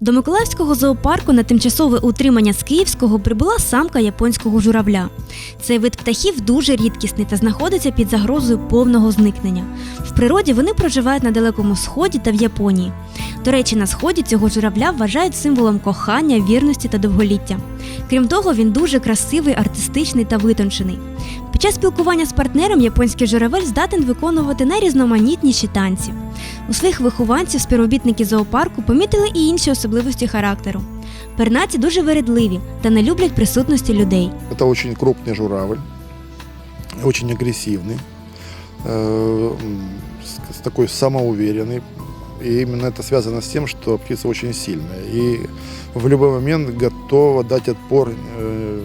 До Миколаївського зоопарку на тимчасове утримання з Київського прибула самка японського журавля. Цей вид птахів дуже рідкісний та знаходиться під загрозою повного зникнення. В природі вони проживають на Далекому Сході та в Японії. До речі, на сході цього журавля вважають символом кохання, вірності та довголіття. Крім того, він дуже красивий, артистичний та витончений. Під час спілкування з партнером японський журавель здатен виконувати найрізноманітніші танці. У своїх вихованців співробітники зоопарку помітили і інші особливості характеру. Пернаці дуже вередливі та не люблять присутності людей. Это очень крупный журавль, очень агрессивный, э, м, с, с такой самоуверенный. И именно это связано с тем, что птица очень сильная и в любой момент готова дать отпор э,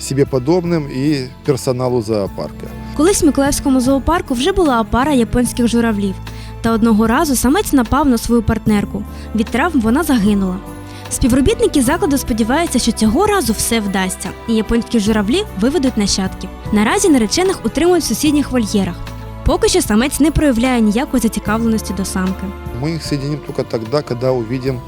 себе подобным и персоналу зоопарка. Колись в Миколаївському зоопарку вже була пара японських журавлів, та одного разу самець напав на свою партнерку. Від травм вона загинула. Співробітники закладу сподіваються, що цього разу все вдасться, і японські журавлі виведуть нащадків. Наразі наречених утримують в сусідніх вольєрах. Поки що самець не проявляє ніякої зацікавленості до самки. Мы их соединим только тогда, когда увидим э,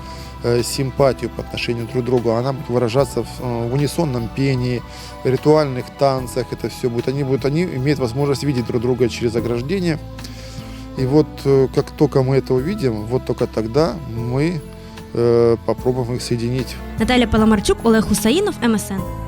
симпатию по отношению друг к другу. Она будет выражаться в, э, в унисонном пении, ритуальных танцах. Это все будет. Они будут, они имеют возможность видеть друг друга через ограждение. И вот э, как только мы это увидим, вот только тогда мы э, попробуем их соединить Наталя Паламарчук, Олег Хусаїнов, МСН.